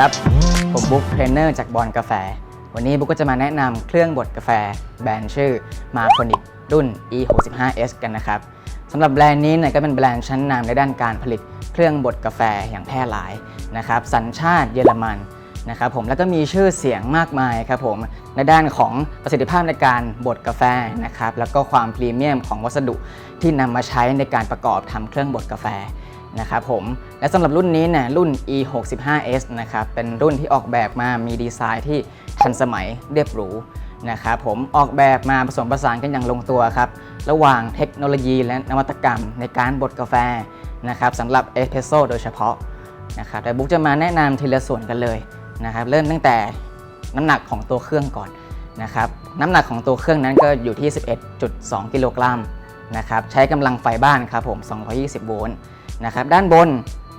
ครับ ผมบุ๊กเทรนเนอร์จากบอลกาแฟ วันนี้บุ๊กก็จะมาแนะนำเครื่องบดกาแฟ แบรนด์ชื่อ m a r c o n i c รุ่น E65S กันนะครับสำหรับแบรนด์นี้เนี่ยก็เป็นแบรนด์ชั้นนำในด้านการผลิตเครื่องบดกาแฟอย่างแพร่หลายนะครับสัญชาติเยอรมันนะครับผมแล้วก็มีชื่อเสียงมากมายครับผมในด้านของประสิทธิภาพในการบดกาแฟนะครับแล้วก็ความพรีเมียมของวัสดุที่นำมาใช้ในการประกอบทำเครื่องบดกาแฟ นะครับผมและสำหรับรุ่นนี้เนี่ยรุ่น E65S นะครับเป็นรุ่นที่ออกแบบมามีดีไซน์ที่ทันสมัยเรียบหรูนะครับผมออกแบบมาผสมผสานกันอย่างลงตัวครับ ระหว่างเทคโนโลยีและนวัตกรรมในการบดกาแฟนะครับสำหรับเอสเพรสโซโดยเฉพาะนะครับแต่บุ๊กจะมาแนะนำทีละส่วนกันเลยนะครับเริ่มตั้งแต่น้ำหนักของตัวเครื่องก่อนนะครับน้ำหนักของตัวเครื่องนั้นก็อยู่ที่ 11.2 กิโลกรัมนะครับใช้กำลังไฟบ้านครับผม 220 โวลต์ นะครับด้านบน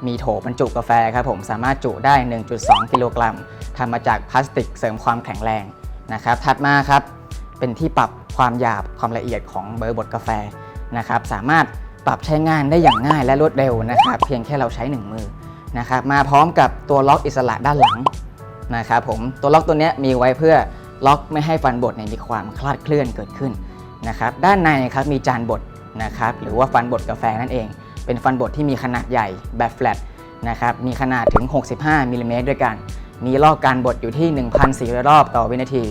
มีโถบรรจุกาแฟครับผมสามารถจุได้ 1.2 กิโลกรัมทำมาจากพลาสติกเสริมความแข็งแรงนะครับถัดมาครับเป็นที่ปรับความหยาบความละเอียดของเบอร์บดกาแฟนะครับสามารถปรับใช้งานได้อย่างง่ายและรวดเร็วนะครับเพียงแค่เราใช้ 1 มือนะครับมาพร้อมกับตัวล็อกอิสระด้านหลังนะครับผมตัวล็อกตัวนี้มีไว้เพื่อล็อกไม่ให้ฟันบดเนี่ยมีความคลาดเคลื่อนเกิดขึ้นนะครับด้านในครับมีจานบดนะครับหรือว่าฟันบดกาแฟนั่นเอง เป็นฟันบดที่มีขนาดใหญ่แบบแฟลตนะครับ มีขนาดถึง 65มิลลิเมตรด้วยกัน มีรอบการบดอยู่ที่ 1,400 รอบต่อวินาที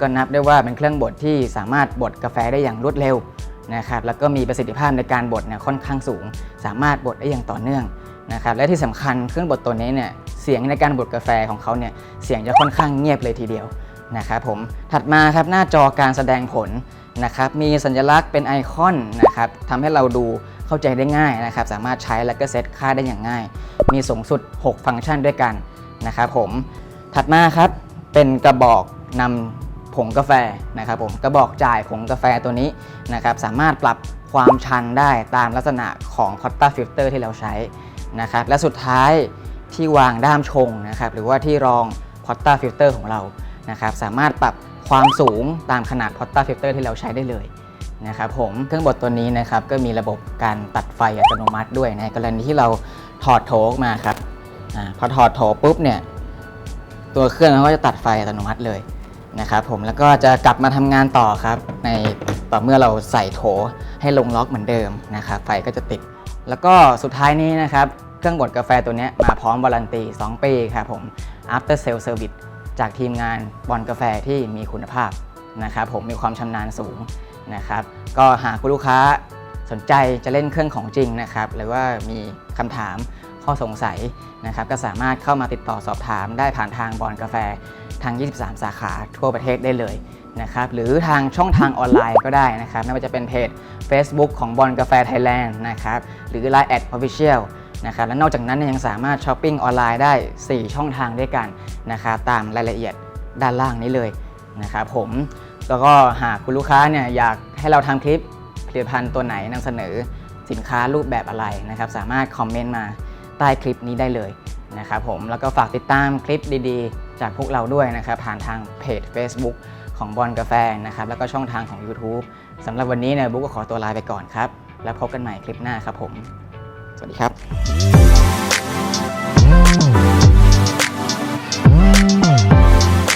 ก็นับได้ว่าเป็นเครื่องบดที่สามารถบดกาแฟได้อย่างรวดเร็วนะครับ แล้วก็มีประสิทธิภาพในการบดเนี่ยค่อนข้างสูง สามารถบดได้อย่างต่อเนื่องนะครับ และที่สำคัญเครื่องบดตัวนี้เนี่ย เสียงในการบดกาแฟของเขาเนี่ย เสียงจะค่อนข้างเงียบเลยทีเดียวนะครับผม ถัดมาครับหน้าจอการแสดงผลนะครับ มีสัญลักษณ์เป็นไอคอนนะครับทำให้เราดู เข้าใจได้ง่ายนะครับ สามารถใช้แล้วก็เซตค่าได้อย่างง่าย มีสูงสุด 6 ฟังก์ชันด้วยกันนะครับผมถัดมาครับเป็นกระบอกนำผงกาแฟนะครับผมกระบอกจ่ายผงกาแฟตัวนี้นะครับสามารถปรับความชันได้ตามลักษณะของพอตตาฟิลเตอร์ที่เราใช้นะครับและสุดท้ายที่วางด้ามชงนะครับหรือว่าที่รองพอตตาฟิลเตอร์ของเรานะครับสามารถปรับความสูงตามขนาดพอตตาฟิลเตอร์ที่เราใช้ได้เลย นะครับผมเครื่องบดตัวนี้นะครับก็มีระบบการตัดไฟอัตโนมัติด้วยในกรณีที่เราถอดโถออกมาครับอพอถอดโถปุ๊บเนี่ยตัวเครื่องก็จะตัดไฟอัตโนมัติเลยนะครับผมแล้วก็จะกลับมาทำงานต่อครับ ในต่อเมื่อเราใส่โถให้ลงล็อกเหมือนเดิมนะครับไฟก็จะติด แล้วก็สุดท้ายนี้นะครับเครื่องบดกาแฟตัวนี้มาพร้อมวารันตี 2 ปีครับผม after sale service จากทีมงานบอลกาแฟที่มีคุณภาพนะครับผมมีความชำนาญสูง นะครับ ก็หากคุณลูกค้าสนใจจะเล่นเครื่องของจริงนะครับ หรือว่ามีคำถามข้อสงสัยนะครับ ก็สามารถเข้ามาติดต่อสอบถามได้ผ่านทางบอลกาแฟทาง 23 สาขาทั่วประเทศได้เลยนะครับหรือทางช่องทางออนไลน์ก็ได้นะครับไม่ว่าจะเป็นเพจ Facebook ของบอลกาแฟไทยแลนด์นะครับหรือ Line แอด Official นะครับและนอกจากนั้นยังสามารถช้อปปิ้งออนไลน์ได้ 4 ช่องทางด้วยกันนะครับตามรายละเอียดด้านล่างนี้เลยนะครับผม แล้วก็หากคุณลูกค้าเนี่ยอยากให้เราทำคลิปผลิตภัณฑ์ตัวไหนนำเสนอสินค้ารูปแบบอะไรนะครับ สามารถคอมเมนต์มาใต้คลิปนี้ได้เลยนะครับผมแล้วก็ฝากติดตามคลิปดีๆ จากพวกเราด้วยนะครับผ่านทางเพจ Facebook ของบอลกาแฟนะครับแล้วก็ช่องทางของ YouTube สำหรับวันนี้เนี่ยบุ๊กก็ขอตัวลาไปก่อนครับ แล้วพบกันใหม่คลิปหน้าครับผม สวัสดีครับ